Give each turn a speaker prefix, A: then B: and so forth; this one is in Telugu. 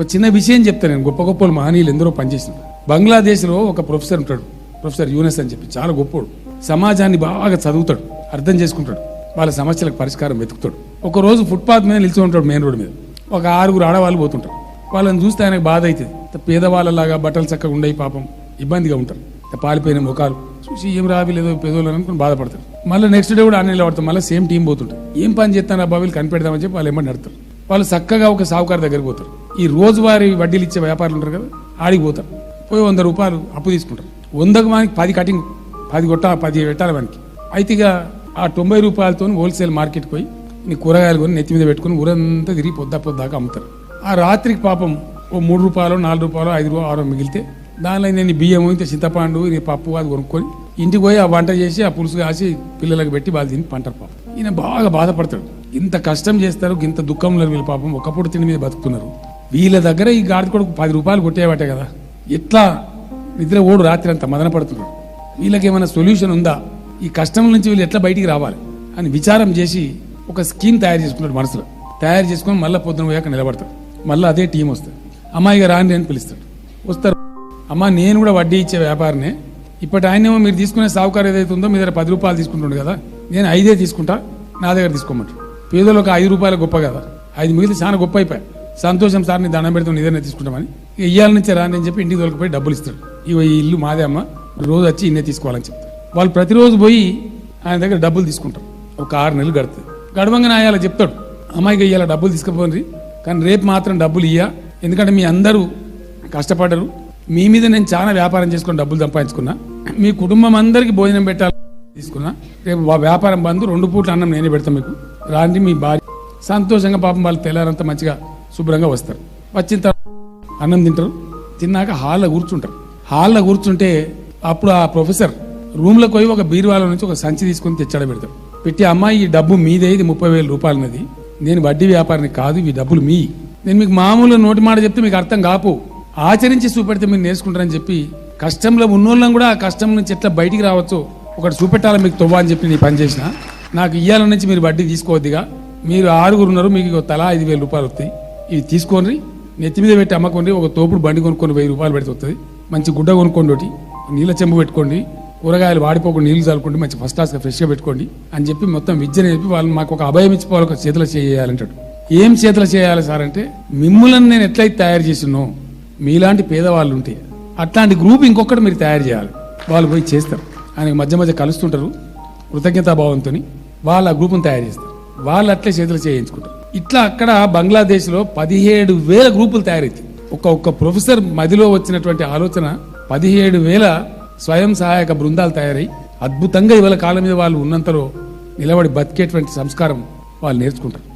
A: ఒక చిన్న విషయం చెప్తాను నేను. గొప్ప గొప్ప మహనీయులు ఎందరో పనిచేసినారు. బంగ్లాదేశ్లో ఒక ప్రొఫెసర్ ఉంటాడు. ప్రొఫెసర్ యూనస్ అని చెప్పి చాలా గొప్పోడు. సమాజాన్ని బాగా చదువుతాడు. అర్థం చేసుకుంటాడు. వాళ్ళ సమస్యలకు పరిష్కారం వెతుకుతాడు. ఒక రోజు ఫుట్పాత్ మీద నిలిచి ఉంటాడు మెయిన్ రోడ్ మీద. ఒక ఆరుగురు ఆడవాళ్ళు పోతుంటారు. వాళ్ళని చూస్తే ఆయనకు బాధ అవుతుంది. పేదవాళ్ళలాగా బట్టలు చక్కగా ఉండయి పాపం. ఇబ్బందిగా ఉంటారు. పాలిపోయిన ముఖాలు. చూసి ఏం రావి లేదో పేదోళ్ళు అనుకుని బాధపడతారు. మళ్ళీ నెక్స్ట్ డే కూడా ఆన్లైన్లో పడతాం మళ్ళీ సేమ్ టీం పోతుంటారు. ఏం పని చేస్తాను ఆ కనిపెడతామని కనిపెడదామని చెప్పి వాళ్ళు ఏమని నడతారు వాళ్ళు చక్కగా ఒక సాహుకారు దగ్గరికి పోతారు. ఈ రోజువారీ వడ్డీలు ఇచ్చే వ్యాపారులు ఉంటారు కదా ఆడికి పోతారు. పోయి వంద రూపాయలు అప్పు తీసుకుంటారు. వందకు మనకి పది కటింగ్ పది కొట్ట పది పెట్టాలి మనకి అయితే ఇక ఆ తొంభై రూపాయలతో హోల్సేల్ మార్కెట్కి పోయి నీ కూరగాయలు కొని నెత్తి మీద పెట్టుకుని ఊరంతా తిరిగి పొద్దా పొద్దాకా అమ్ముతారు. ఆ రాత్రికి పాపం ఓ మూడు రూపాయలు నాలుగు రూపాయలు ఐదు రూపాయలు ఆరో మిగిలితే దానిలో నేను బియ్యం ఇంత చింతపండు ఇది పప్పు అది కొనుక్కొని ఇంటికి పోయి ఆ వంట చేసి ఆ పులుసు కాసి పిల్లలకు పెట్టి వాళ్ళు తిని పంటారు పాపం. ఈయన బాగా బాధపడతాడు. ఇంత కష్టం చేస్తారు ఇంత దుఃఖంలో వీళ్ళు పాపం. ఒకప్పుడు తిని మీద బతుకుతున్నారు. వీళ్ళ దగ్గర ఈ గాడి కొడుకు పది రూపాయలు కొట్టేవాటే కదా. ఎట్లా నిద్ర ఓడు రాత్రి అంతా మదన పడుతున్నారు వీళ్ళకి ఏమైనా సొల్యూషన్ ఉందా? ఈ కష్టం నుంచి వీళ్ళు ఎట్లా బయటికి రావాలి? అని విచారం చేసి ఒక స్కీమ్ తయారు చేసుకున్నాడు మనసులో. తయారు చేసుకొని మళ్ళీ పొద్దున పోయాక నిలబడతాడు. మళ్ళీ అదే టీం వస్తుంది. అమ్మాయిగా రాని అని పిలుస్తాడు. వస్తారు. అమ్మా నేను కూడా వడ్డీ ఇచ్చే వ్యాపారనే. ఇప్పటి ఆయనేమో మీరు తీసుకునే సావుకారు ఏదైతే ఉందో మీ దగ్గర పది రూపాయలు తీసుకుంటుండే కదా. నేను ఐదే తీసుకుంటా నా దగ్గర తీసుకోమంటారు పేదలకు ఐదు రూపాయలు గొప్ప కదా. ఐదు మిగిలితే చాలా గొప్ప అయిపోయాయి సంతోషం సార్ నీ దండం పెడతాం ఇదే తీసుకుంటామని. ఇయ్యాల నుంచి రాని అని చెప్పి ఇంటికి దొరికిపోయి డబ్బులు ఇస్తాడు. ఇవి ఈ ఇల్లు మాదే అమ్మ రోజు వచ్చి ఇన్నే తీసుకోవాలని చెప్తారు వాళ్ళు ప్రతిరోజు పోయి ఆయన దగ్గర డబ్బులు తీసుకుంటారు. ఒక ఆరు నెలలు గడుతుంది. గడవంగానే ఆయన చెప్తాడు అమ్మాయికి ఇయ్యాల డబ్బులు తీసుకుపోండి. కానీ రేపు మాత్రం డబ్బులు ఇయ్యా. ఎందుకంటే మీ అందరూ కష్టపడరు మీ మీద నేను చాలా వ్యాపారం చేసుకుని డబ్బులు సంపాదించుకున్నా. మీ కుటుంబం అందరికి భోజనం పెట్టాలి తీసుకున్నా. రేపు వ్యాపారం బంధు రెండు పూట్ల అన్నం నేనే పెడతాను మీకు. రాండి మీ భార్య. సంతోషంగా పాపం వాళ్ళు తెల్లారంతా మంచిగా శుభ్రంగా వస్తారు. వచ్చిన తర్వాత అన్నం తింటారు. తిన్నాక హాల్లో కూర్చుంటారు. హాల్లో కూర్చుంటే అప్పుడు ఆ ప్రొఫెసర్ రూమ్లోకి పోయి ఒక బీరువాల నుంచి ఒక సంచి తీసుకొని తెచ్చాడ పెడతారు పెట్టి అమ్మాయి ఈ డబ్బు మీదే ఇది ముప్పై వేల రూపాయలన్నది నేను వడ్డీ వ్యాపారిని కాదు ఈ డబ్బులు మీ. నేను మీకు మామూలు నోటి మాట చెప్తే మీకు అర్థం కాపు ఆచరించి చూపెడితే మీరు నేర్చుకుంటారని చెప్పి కష్టంలో ఉన్నోళ్ళని కూడా ఆ కష్టం నుంచి ఎట్లా బయటికి రావచ్చో ఒకటి చూపెట్టాలి మీకు తొవ్వ అని చెప్పి నేను పనిచేసిన నాకు ఇయ్యాల నుంచి మీరు వడ్డీ తీసుకోవద్దిగా. మీరు ఆరుగురు ఉన్నారు మీకు తలా ఐదు వేల రూపాయలు వస్తాయి. ఇవి తీసుకోండి నెత్తి మీద పెట్టి అమ్మకోండి ఒక తోపుడు బండి కొనుక్కొని వెయ్యి రూపాయలు పెడితే వస్తుంది మంచి గుడ్డ కొనుక్కోండి ఒకటి నీళ్ళ చెంబు పెట్టుకోండి కూరగాయలు వాడిపోకుండా నీళ్ళు చల్లుకోండి మంచి ఫస్ట్ క్లాస్గా ఫ్రెష్గా పెట్టుకోండి అని చెప్పి మొత్తం విద్య నేర్పి వాళ్ళు మాకు ఒక అభయం ఇచ్చిపోవాలి ఒక చేతిలో చేయాలంటాడు. ఏం చేతిలో చేయాలి సార్ అంటే మిమ్మల్ని నేను ఎట్లయితే తయారు చేసినో మీలాంటి పేదవాళ్ళు ఉంటే అట్లాంటి గ్రూప్ ఇంకొకటి మీరు తయారు చేయాలి. వాళ్ళు పోయి చేస్తారు. ఆయన మధ్య మధ్య కలుస్తుంటారు కృతజ్ఞతాభావంతో వాళ్ళ ఆ గ్రూప్ను తయారు చేస్తారు. వాళ్ళు అట్లే చేతులు చేయించుకుంటారు. ఇట్లా అక్కడ బంగ్లాదేశ్లో పదిహేడు వేల గ్రూపులు తయారైతాయి. ఒక ఒక్క ప్రొఫెసర్ మదిలో వచ్చినటువంటి ఆలోచన పదిహేడు వేల స్వయం సహాయక బృందాలు తయారై అద్భుతంగా ఇవాళ కాలం మీద వాళ్ళు ఉన్నంతలో నిలబడి బతికేటువంటి సంస్కారం వాళ్ళు నేర్చుకుంటారు.